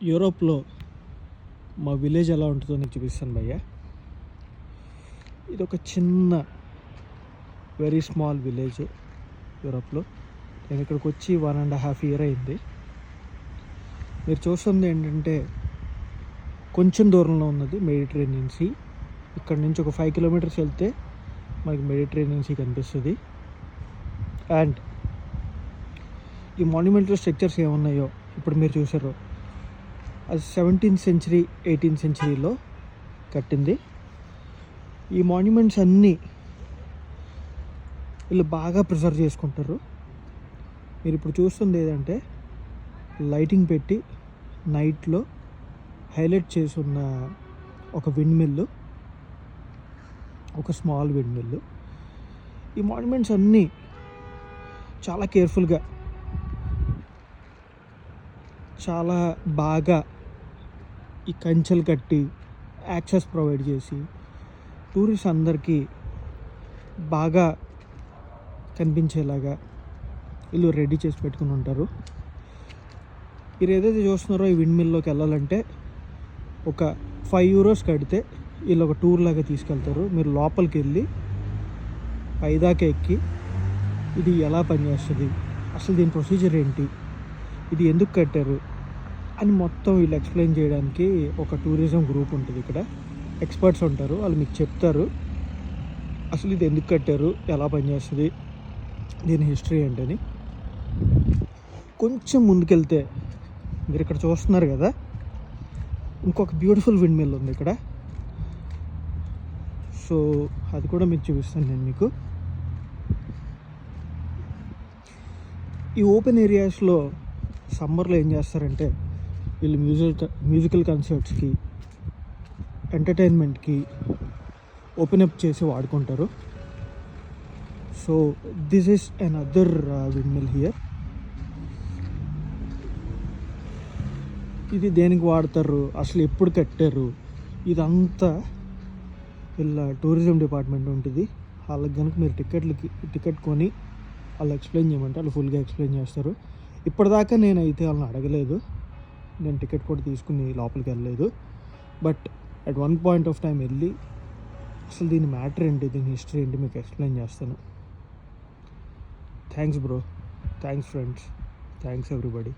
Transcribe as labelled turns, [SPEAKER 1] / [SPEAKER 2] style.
[SPEAKER 1] యూరోప్లో మా విలేజ్ ఎలా ఉంటుందో నేను చూపిస్తాను భయ్య. ఇది ఒక చిన్న వెరీ స్మాల్ విలేజ్ యూరోప్లో. నేను ఇక్కడికి వచ్చి వన్ అండ్ హాఫ్ ఇయర్ అయింది. మీరు చూస్తుంది ఏంటంటే కొంచెం దూరంలో ఉన్నది మెడిటరేనియన్ సీ ఇక్కడ నుంచి ఒక ఫైవ్ కిలోమీటర్స్ వెళ్తే మనకి మెడిటరేనియన్ సీ కనిపిస్తుంది. అండ్ ఈ మాన్యుమెంటల్ స్ట్రక్చర్స్ ఏమున్నాయో ఇప్పుడు మీరు చూసారో. సెవెంటీన్త్ సెంచరీ ఎయిటీన్త్ సెంచరీలో కట్టింది. ఈ మాన్యుమెంట్స్ అన్నీ వీళ్ళు బాగా ప్రిజర్వ్ చేసుకుంటారు. మీరు ఇప్పుడు చూస్తుంది ఏదంటే లైటింగ్ పెట్టి నైట్లో హైలైట్ చేసున్న ఒక విండ్ మిల్లు ఒక స్మాల్ విండ్ మిల్లు ఈ మాన్యుమెంట్స్ అన్నీ చాలా కేర్ఫుల్గా చాలా బాగా ఈ కంచెలు కట్టి యాక్సెస్ ప్రొవైడ్ చేసి టూరిస్ట్ అందరికీ బాగా కనిపించేలాగా వీళ్ళు రెడీ చేసి పెట్టుకుని ఉంటారు. మీరు ఏదైతే చూస్తున్నారో ఈ విండ్ మిల్లోకి వెళ్ళాలంటే ఒక ఫైవ్ యూరోస్ కడితే వీళ్ళు ఒక టూర్ లాగా తీసుకెళ్తారు. మీరు లోపలికి వెళ్ళి పైదాకా ఎక్కి ఇది ఎలా పనిచేస్తుంది? అసలు దీని ప్రొసీజర్ ఏంటి? ఇది ఎందుకు కట్టారు? అని మొత్తం వీళ్ళు ఎక్స్ప్లెయిన్ చేయడానికి ఒక టూరిజం గ్రూప్ ఉంటుంది ఇక్కడ. ఎక్స్పర్ట్స్ ఉంటారు వాళ్ళు మీకు చెప్తారు. అసలు ఇది ఎందుకు కట్టారు ఎలా పనిచేస్తుంది దీని హిస్టరీ ఏంటని. కొంచెం ముందుకెళ్తే మీరు ఇక్కడ చూస్తున్నారు కదా ఇంకొక బ్యూటిఫుల్ విండ్ మిల్ ఉంది ఇక్కడ. సో అది కూడా మీకు చూపిస్తాను నేను మీకు. ఈ ఓపెన్ ఏరియాస్లో సమ్మర్లో ఏం చేస్తారంటే వీళ్ళు మ్యూజిక్ మ్యూజికల్ కన్సర్ట్స్కి ఎంటర్టైన్మెంట్కి ఓపెన్ అప్ చేసి వాడుకుంటారు. So this is another windmill here ఇది దేనికి వాడతారు? అసలు ఎప్పుడు కట్టారు? ఇదంతా వీళ్ళ టూరిజం డిపార్ట్మెంట్ ఉంటుంది. వాళ్ళకి కనుక మీరు టికెట్లకి టికెట్ కొని వాళ్ళు ఎక్స్ప్లెయిన్ చేయమంటే వాళ్ళు ఫుల్గా ఎక్స్ప్లెయిన్ చేస్తారు. ఇప్పటిదాకా నేనైతే వాళ్ళని అడగలేదు. నేను టికెట్ కూడా తీసుకుని లోపలికి వెళ్ళలేదు. But at one point of time వెళ్ళి అసలు దీని మ్యాటర్ ఏంటి? దీని హిస్టరీ ఏంటి? మీకు ఎక్స్ప్లెయిన్ చేస్తాను. Thanks bro. Thanks friends. Thanks everybody.